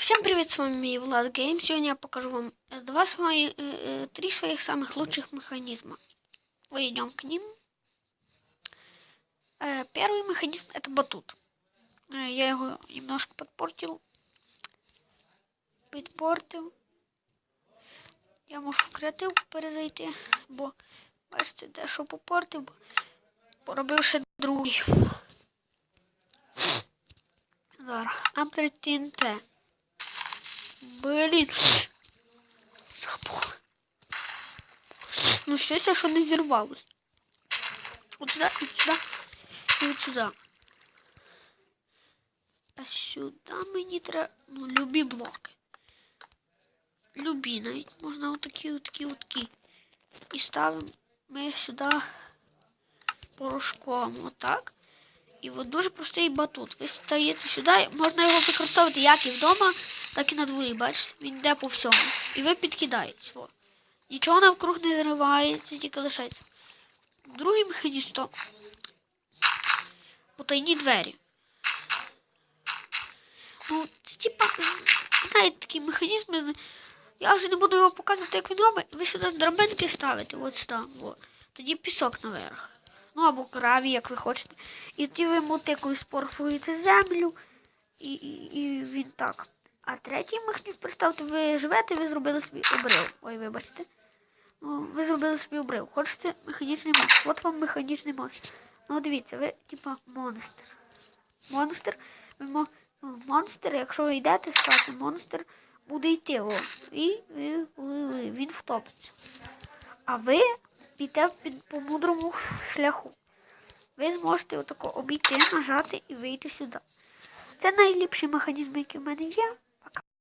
Всем привет, с вами Влад Гейм. Сегодня я покажу вам э, два свои, э, э, три своих самых лучших механизма. Пойдем к ним. Э, Первый механизм это батут. Э, Я его немножко подпортил. Підпортив. Я можу в креатив перезайти, бо бачите, дещо попортив, бо поробив ще другий. Зараз. Амтер ТНТ. Блін. Забув. Ну щось, якщо не зірвалось. От сюди, і сюди, і от сюди. А сюди мені треба, ну, любі блоки. Любі навіть. Можна отакі, отакі, отакі. І ставимо ми сюди порошком. Отак. І от дуже простий батут. Ви стаєте сюди, можна його використовувати як і вдома, так і на дворі, бачите? Він йде по всьому. І ви підкидаєте. О. Нічого навкруг не зривається, тільки лишається. Другий механізм то потайні двері. Ну, це типа, знаєте, такі механізми. Я вже не буду його показувати, як він робить. Ви сюди драбинки ставите, от сюди. От. Тоді пісок наверх. Ну або краві, як ви хочете. І тоді ви мотикою спорфуєте землю, і, і, і він так. А третій механізм, представте, ви живете, ви зробили собі обрив. Ой, вибачте. Ну, ви зробили собі обрив. Хочете механічний мост. От вам механічний мост. Ну дивіться, ви типа монстр. Монстр. Ви ну, монстр, якщо ви йдете стати, монстр буде йти. О, і ви, ви, ви, він втопиться. А ви підете по мудрому шляху. Ви зможете отако обійти, нажати і вийти сюди. Це найліпший механізм, який в мене є. Пока.